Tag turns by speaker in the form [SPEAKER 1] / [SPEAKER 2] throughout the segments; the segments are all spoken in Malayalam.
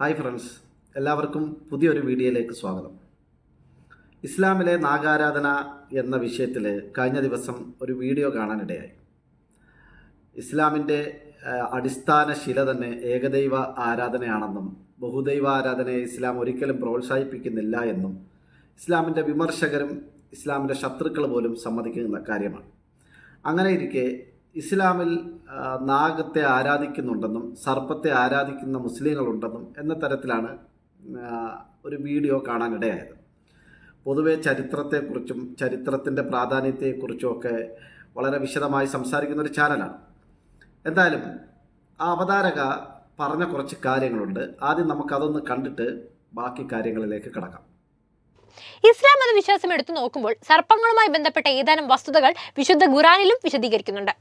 [SPEAKER 1] ഹായ് ഫ്രണ്ട്സ് എല്ലാവർക്കും പുതിയൊരു വീഡിയോയിലേക്ക് സ്വാഗതം. ഇസ്ലാമിലെ നാഗാരാധന എന്ന വിഷയത്തിൽ കഴിഞ്ഞ ദിവസം ഒരു വീഡിയോ കാണാനിടയായി. ഇസ്ലാമിന്റെ അടിസ്ഥാന ശില തന്നെ ഏകദൈവ ആരാധനയാണെന്നും ബഹുദൈവ ആരാധനയെ ഇസ്ലാം ഒരിക്കലും പ്രോത്സാഹിപ്പിക്കുന്നില്ല എന്നും ഇസ്ലാമിന്റെ വിമർശകരും ഇസ്ലാമിന്റെ ശത്രുക്കൾ പോലും സമ്മതിക്കുന്ന കാര്യമാണ്. അങ്ങനെ ഇരിക്കെ ഇസ്ലാമിൽ നാഗത്തെ ആരാധിക്കുന്നുണ്ടെന്നും സർപ്പത്തെ ആരാധിക്കുന്ന മുസ്ലിങ്ങളുണ്ടെന്നും എന്ന തരത്തിലാണ് ഒരു വീഡിയോ കാണാനിടയായത്. പൊതുവെ ചരിത്രത്തെക്കുറിച്ചും ചരിത്രത്തിന്റെ പ്രാധാന്യത്തെക്കുറിച്ചും ഒക്കെ വളരെ വിശദമായി സംസാരിക്കുന്ന ഒരു ചാനലാണ്. എന്തായാലും ആ അവതാരക പറഞ്ഞ കുറച്ച് കാര്യങ്ങളുണ്ട്. ആദ്യം നമുക്കതൊന്ന് കണ്ടിട്ട് ബാക്കി കാര്യങ്ങളിലേക്ക് കടക്കാം.
[SPEAKER 2] ഇസ്ലാം മത വിശ്വാസം എടുത്തു നോക്കുമ്പോൾ സർപ്പങ്ങളുമായി ബന്ധപ്പെട്ട ഏതാനും വസ്തുതകൾ വിശുദ്ധ ഖുറാനിലും വിശദീകരിക്കുന്നുണ്ട്.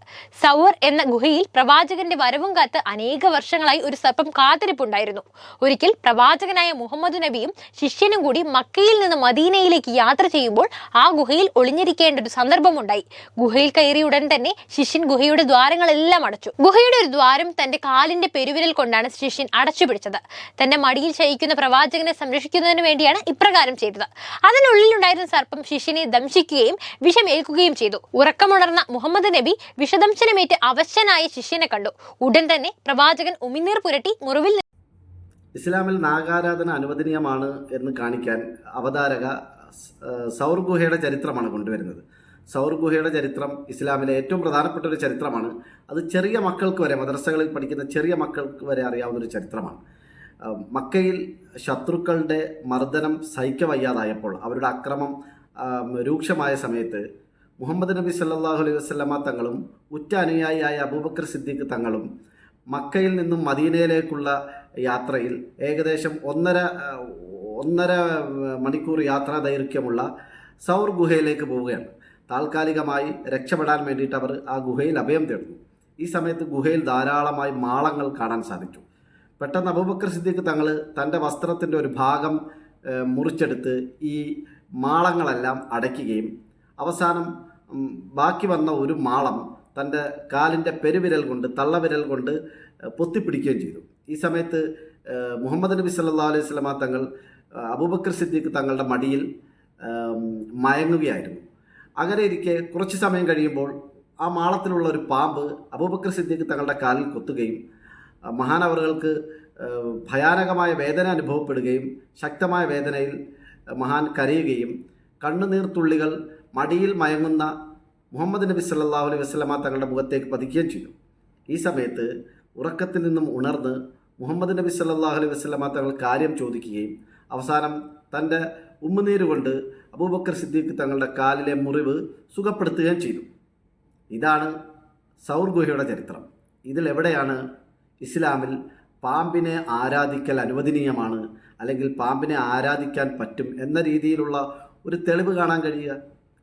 [SPEAKER 2] സൗർ എന്ന ഗുഹയിൽ പ്രവാചകന്റെ വരവും കാത്ത് അനേക വർഷങ്ങളായി ഒരു സർപ്പം കാത്തിരിപ്പുണ്ടായിരുന്നു. ഒരിക്കൽ പ്രവാചകനായ മുഹമ്മദ് നബിയും ശിഷ്യനും കൂടി മക്കയിൽ നിന്ന് മദീനയിലേക്ക് യാത്ര ചെയ്യുമ്പോൾ ആ ഗുഹയിൽ ഒളിഞ്ഞിരിക്കേണ്ട ഒരു സന്ദർഭമുണ്ടായി. ഗുഹയിൽ കയറിയ ഉടൻ തന്നെ ശിഷ്യൻ ഗുഹയുടെ ദ്വാരങ്ങളെല്ലാം അടച്ചു. ഗുഹയുടെ ഒരു ദ്വാരം തന്റെ കാലിന്റെ പെരുവിരൽ കൊണ്ടാണ് ശിഷ്യൻ അടച്ചു പിടിച്ചത്. തന്റെ മടിയിൽ ശയിക്കുന്ന പ്രവാചകനെ സംരക്ഷിക്കുന്നതിന് വേണ്ടിയാണ് ഇപ്രകാരം ചെയ്തത്. അതിനുള്ളിലുണ്ടായിരുന്ന സർപ്പം ശിഷ്യനെ ദംശിക്കുകയും വിഷമേൽക്കുകയും ചെയ്തു. ഉറക്കമുണർന്ന മുഹമ്മദ് നബി വിഷദംശനമേറ്റ് അവശനായ ശിഷ്യനെ കണ്ടു. ഉടൻ തന്നെ പ്രവാചകൻ ഉമിനീർ പുരട്ടി മുറിവിൽ
[SPEAKER 1] ഇസ്ലാമിൽ നാഗാരാധന അനുവദനീയമാണ് എന്ന് കാണിക്കാൻ അവതാരക സൗർ ഗുഹയുടെ ചരിത്രമാണ് കൊണ്ടുവരുന്നത്. സൗർ ഗുഹയുടെ ചരിത്രം ഇസ്ലാമിലെ ഏറ്റവും പ്രധാനപ്പെട്ട ഒരു ചരിത്രമാണ്. അത് ചെറിയ മക്കൾക്ക് വരെ മദ്രസകളിൽ പഠിക്കുന്ന ചെറിയ മക്കൾക്ക് വരെ അറിയാവുന്ന ഒരു ചരിത്രമാണ്. മക്കയിൽ ശത്രുക്കളുടെ മർദ്ദനം സഹിക്കവയ്യാതായപ്പോൾ അവരുടെ അക്രമം രൂക്ഷമായ സമയത്ത് മുഹമ്മദ് നബി സല്ലാഹു അലൈഹി വസ്ലമ തങ്ങളും ഉറ്റ അനുയായിയായ അബൂബക്കർ സിദ്ദീഖ് തങ്ങളും മക്കയിൽ നിന്നും മദീനയിലേക്കുള്ള യാത്രയിൽ ഏകദേശം ഒന്നര ഒന്നര മണിക്കൂർ യാത്രാ ദൈർഘ്യമുള്ള സൗർ ഗുഹയിലേക്ക് പോവുകയാണ്. താൽക്കാലികമായി രക്ഷപ്പെടാൻ വേണ്ടിയിട്ട് അവർ ആ ഗുഹയിൽ അഭയം തേടുന്നു. ഈ സമയത്ത് ഗുഹയിൽ ധാരാളമായി മാളങ്ങൾ കാണാൻ സാധിച്ചു. പെട്ടെന്ന് അബൂബക്കർ സിദ്ദീഖ് തങ്ങൾ തന്റെ വസ്ത്രത്തിന്റെ ഒരു ഭാഗം മുറിച്ചെടുത്ത് ഈ മാളങ്ങളെല്ലാം അടയ്ക്കുകയും അവസാനം ബാക്കി വന്ന ഒരു മാളം തന്റെ കാലിന്റെ പെരുവിരൽ കൊണ്ട് തള്ളവിരൽ കൊണ്ട് പൊത്തിപ്പിടിക്കുകയും ചെയ്തു. ഈ സമയത്ത് മുഹമ്മദ് നബി സല്ലാ അലൈഹി വസല്ലമ തങ്ങൾ അബൂബക്കർ സിദ്ദീഖ് തങ്ങളുടെ മടിയിൽ മയങ്ങുകയായിരുന്നു. അങ്ങനെ ഇരിക്കെ കുറച്ച് സമയം കഴിയുമ്പോൾ ആ മാളത്തിലുള്ള ഒരു പാമ്പ് അബൂബക്കർ സിദ്ദീഖ് തങ്ങളുടെ കാലിൽ കൊത്തുകയും മഹാനവറുകൾക്ക് ഭയാനകമായ വേദന അനുഭവപ്പെടുകയും ശക്തമായ വേദനയിൽ മഹാൻ കരയുകയും കണ്ണുനീർത്തുള്ളികൾ മടിയിൽ മയങ്ങുന്ന മുഹമ്മദ് നബി സല്ലാ അലൈഹി വസ്ലമ തങ്ങളുടെ മുഖത്തേക്ക് പതിക്കുകയും ചെയ്തു. ഈ സമയത്ത് ഉറക്കത്തിൽ നിന്നും ഉണർന്ന് മുഹമ്മദ് നബി സല്ലാ അലൈഹി വസ്ലമ തങ്ങൾ കാര്യം ചോദിക്കുകയും അവസാനം തന്റെ ഉമ്മുനീര് കൊണ്ട് അബൂബക്കർ സിദ്ദീഖ് തങ്ങളുടെ കാലിലെ മുറിവ് സുഖപ്പെടുത്തുകയും ചെയ്തു. ഇതാണ് സൗർ ഗുഹയുടെ ചരിത്രം. ഇതിലെവിടെയാണ് ഇസ്ലാമിൽ പാമ്പിനെ ആരാധിക്കൽ അനുവദനീയമാണ് അല്ലെങ്കിൽ പാമ്പിനെ ആരാധിക്കാൻ പറ്റും എന്ന രീതിയിലുള്ള ഒരു തെളിവ് കാണാൻ കഴിയുക.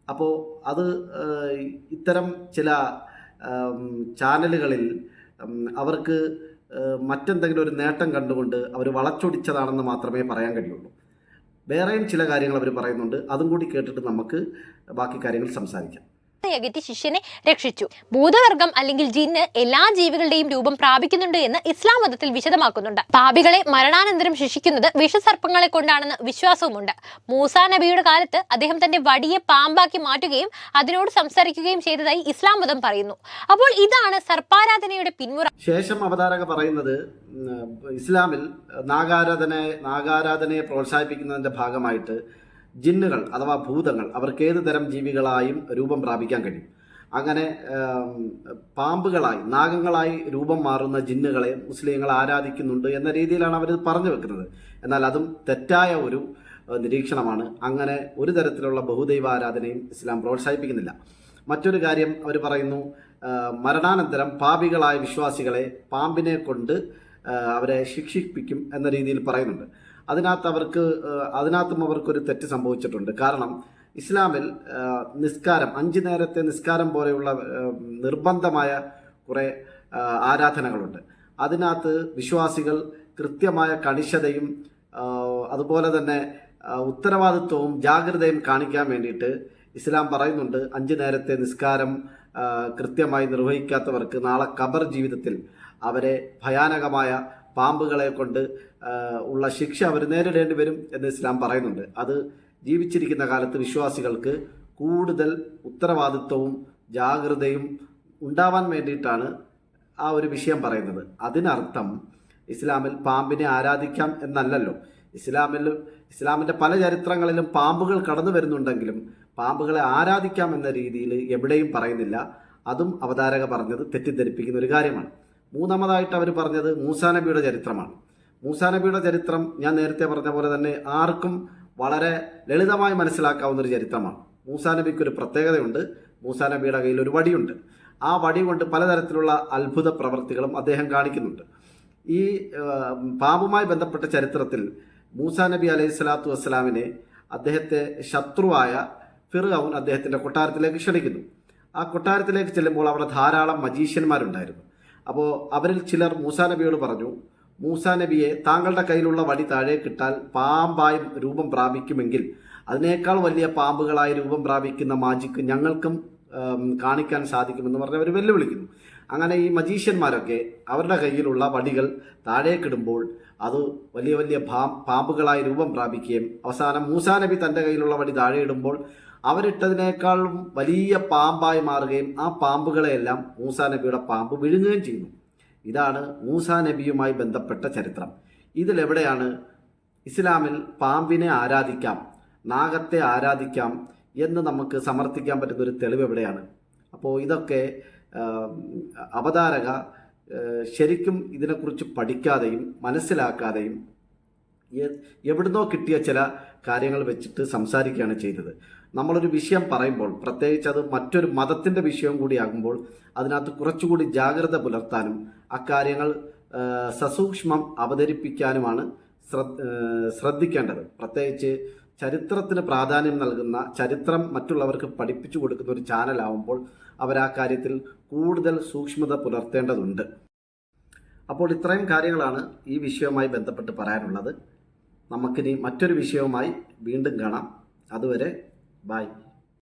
[SPEAKER 1] അപ്പോൾ അത് ഇത്തരം ചില ചാനലുകളിൽ അവർക്ക് മറ്റെന്തെങ്കിലും ഒരു നേട്ടം കണ്ടുകൊണ്ട് അവർ വളച്ചൊടിച്ചതാണെന്ന് മാത്രമേ പറയാൻ കഴിയുള്ളൂ. വേറെയും ചില കാര്യങ്ങൾ അവർ പറയുന്നുണ്ട്. അതും കൂടി കേട്ടിട്ട് നമുക്ക് ബാക്കി കാര്യങ്ങൾ സംസാരിക്കാം.
[SPEAKER 2] അകറ്റി ശിഷ്യനെ രക്ഷിച്ചു. ഭൂതവർഗം അല്ലെങ്കിൽ ജിന്ന് എല്ലാ ജീവികളുടെയും രൂപം പ്രാപിക്കുന്നുണ്ട് എന്ന് ഇസ്ലാം മതത്തിൽ വിശദമാക്കുന്നുണ്ട്. പാപികളെ മരണാനന്തരം ശിക്ഷിക്കുന്നത് വിഷസർപ്പങ്ങളെ കൊണ്ടാണെന്ന് വിശ്വാസവുമുണ്ട്. മൂസാ നബിയുടെ കാലത്ത് അദ്ദേഹം തന്റെ വടിയെ പാമ്പാക്കി മാറ്റുകയും അതിനോട് സംസാരിക്കുകയും ചെയ്തതായി ഇസ്ലാം മതം പറയുന്നു. അപ്പോൾ ഇതാണ് സർപ്പാരാധനയുടെ പിന്മുറ.
[SPEAKER 1] ശേഷം അവതാരക പറയുന്നത് ഇസ്ലാമിൽ നാഗാരാധന നാഗാരാധനയെ പ്രോത്സാഹിപ്പിക്കുന്നതിന്റെ ഭാഗമായിട്ട് ജിന്നുകൾ അഥവാ ഭൂതങ്ങൾ അവർക്ക് ഏത് തരം ജീവികളായും രൂപം പ്രാപിക്കാൻ കഴിയും? അങ്ങനെ പാമ്പുകളായി നാഗങ്ങളായി രൂപം മാറുന്ന ജിന്നുകളെ മുസ്ലിങ്ങൾ ആരാധിക്കുന്നുണ്ട് എന്ന രീതിയിലാണ് അവർ പറഞ്ഞു വെക്കുന്നത്. എന്നാൽ അതും തെറ്റായ ഒരു നിരീക്ഷണമാണ്. അങ്ങനെ ഒരു തരത്തിലുള്ള ബഹുദൈവ ആരാധനയും ഇസ്ലാം പ്രോത്സാഹിപ്പിക്കുന്നില്ല. മറ്റൊരു കാര്യം അവർ പറയുന്നു മരണാനന്തരം പാപികളായ വിശ്വാസികളെ പാമ്പിനെ കൊണ്ട് അവരെ ശിക്ഷിപ്പിക്കും എന്ന രീതിയിൽ പറയുന്നുണ്ട്. അതിനകത്ത് അവർക്ക് അതിനകത്തും അവർക്കൊരു തെറ്റ് സംഭവിച്ചിട്ടുണ്ട്. കാരണം ഇസ്ലാമിൽ നിസ്കാരം അഞ്ച് നേരത്തെ നിസ്കാരം പോലെയുള്ള നിർബന്ധമായ കുറേ ആരാധനകളുണ്ട്. അതിനകത്ത് വിശ്വാസികൾ കൃത്യമായ കണിശതയും അതുപോലെ തന്നെ ഉത്തരവാദിത്വവും ജാഗ്രതയും കാണിക്കാൻ വേണ്ടിയിട്ട് ഇസ്ലാം പറയുന്നുണ്ട് അഞ്ച് നേരത്തെ നിസ്കാരം കൃത്യമായി നിർവഹിക്കാത്തവർക്ക് നാളെ കബർ ജീവിതത്തിൽ അവരെ ഭയാനകമായ പാമ്പുകളെ കൊണ്ട് ഉള്ള ശിക്ഷ അവർ നേരിടേണ്ടി വരും എന്ന് ഇസ്ലാം പറയുന്നുണ്ട്. അത് ജീവിച്ചിരിക്കുന്ന കാലത്ത് വിശ്വാസികൾക്ക് കൂടുതൽ ഉത്തരവാദിത്വവും ജാഗ്രതയും ഉണ്ടാവാൻ വേണ്ടിയിട്ടാണ് ആ ഒരു വിഷയം പറയുന്നത്. അതിനർത്ഥം ഇസ്ലാമിൽ പാമ്പിനെ ആരാധിക്കാം എന്നല്ലല്ലോ. ഇസ്ലാമിൽ ഇസ്ലാമിന്റെ പല ചരിത്രങ്ങളിലും പാമ്പുകൾ കടന്നു വരുന്നുണ്ടെങ്കിലും പാമ്പുകളെ ആരാധിക്കാം എന്ന രീതിയിൽ എവിടെയും പറയുന്നില്ല. അതും അവതാരക പറഞ്ഞത് തെറ്റിദ്ധരിപ്പിക്കുന്ന ഒരു കാര്യമാണ്. മൂന്നാമതായിട്ട് അവർ പറഞ്ഞത് മൂസാ നബിയുടെ ചരിത്രമാണ്. മൂസാ നബിയുടെ ചരിത്രം ഞാൻ നേരത്തെ പറഞ്ഞ പോലെ തന്നെ ആർക്കും വളരെ ലളിതമായി മനസ്സിലാക്കാവുന്ന ഒരു ചരിത്രമാണ്. മൂസാ നബിക്ക് ഒരു പ്രത്യേകതയുണ്ട്. മൂസാ നബിയുടെ കയ്യിൽ ഒരു വടിയുണ്ട്. ആ വടി കൊണ്ട് പലതരത്തിലുള്ള അത്ഭുത പ്രവർത്തികളും അദ്ദേഹം കാണിക്കുന്നുണ്ട്. ഈ പാപുമായി ബന്ധപ്പെട്ട ചരിത്രത്തിൽ മൂസാ നബി അലൈഹി സ്വലാത്തു വസ്സലാമിനെ അദ്ദേഹത്തെ ശത്രുവായ ഫിർഔൻ അദ്ദേഹത്തിന്റെ കൊട്ടാരത്തിലേക്ക് ക്ഷണിക്കുന്നു. ആ കൊട്ടാരത്തിലേക്ക് ചെല്ലുമ്പോൾ അവിടെ ധാരാളം മജീഷ്യന്മാരുണ്ടായിരുന്നു. അപ്പോൾ അവരിൽ ചിലർ മൂസാ നബിയോട് പറഞ്ഞു മൂസാ നബിയെ താങ്കളുടെ കയ്യിലുള്ള വടി താഴെ താഴേക്കിട്ടാൽ പാമ്പായി രൂപം പ്രാപിക്കുമെങ്കിൽ അതിനേക്കാൾ വലിയ പാമ്പുകളായി രൂപം പ്രാപിക്കുന്ന മാജിക്ക് ഞങ്ങൾക്കും കാണിക്കാൻ സാധിക്കുമെന്ന് പറഞ്ഞ് അവർ വെല്ലുവിളിക്കുന്നു. അങ്ങനെ ഈ മജീഷ്യന്മാരൊക്കെ അവരുടെ കയ്യിലുള്ള വടികൾ താഴേക്കിടുമ്പോൾ അത് വലിയ വലിയ പാമ്പുകളായി രൂപം പ്രാപിക്കുകയും അവസാനം മൂസാ നബി തന്റെ കയ്യിലുള്ള വടി താഴെ ഇടുമ്പോൾ അവരിട്ടതിനേക്കാളും വലിയ പാമ്പായി മാറുകയും ആ പാമ്പുകളെയെല്ലാം മൂസാ നബിയുടെ പാമ്പ് വിഴുങ്ങുകയും ചെയ്യുന്നു. ഇതാണ് മൂസാ നബിയുമായി ബന്ധപ്പെട്ട ചരിത്രം. ഇതിലെവിടെയാണ് ഇസ്ലാമിൽ പാമ്പിനെ ആരാധിക്കാം നാഗത്തെ ആരാധിക്കാം എന്ന് നമുക്ക് സമർത്ഥിക്കാൻ പറ്റുന്ന ഒരു തെളിവ് എവിടെയാണ്? അപ്പോൾ ഇതൊക്കെ അവതാരക ശരിക്കും ഇതിനെക്കുറിച്ച് പഠിക്കാതെയും മനസ്സിലാക്കാതെയും എവിടുന്നോ കിട്ടിയ ചില കാര്യങ്ങൾ വെച്ചിട്ട് സംസാരിക്കുകയാണ് ചെയ്തത്. നമ്മളൊരു വിഷയം പറയുമ്പോൾ പ്രത്യേകിച്ച് അത് മറ്റൊരു മതത്തിന്റെ വിഷയം കൂടിയാകുമ്പോൾ അതിനകത്ത് കുറച്ചുകൂടി ജാഗ്രത പുലർത്താനും അക്കാര്യങ്ങൾ സസൂക്ഷ്മം അവതരിപ്പിക്കാനുമാണ് ശ്രദ്ധിക്കേണ്ടത്. പ്രത്യേകിച്ച് ചരിത്രത്തിന് പ്രാധാന്യം നൽകുന്ന ചരിത്രം മറ്റുള്ളവർക്ക് പഠിപ്പിച്ചു കൊടുക്കുന്ന ഒരു ചാനലാവുമ്പോൾ അവർ ആ കാര്യത്തിൽ കൂടുതൽ സൂക്ഷ്മത പുലർത്തേണ്ടതുണ്ട്. അപ്പോൾ ഇത്രയും കാര്യങ്ങളാണ് ഈ വിഷയവുമായി ബന്ധപ്പെട്ട് പറയാനുള്ളത്. നമുക്കിനി മറ്റൊരു വിഷയവുമായി വീണ്ടും കാണാം. അതുവരെ Bye.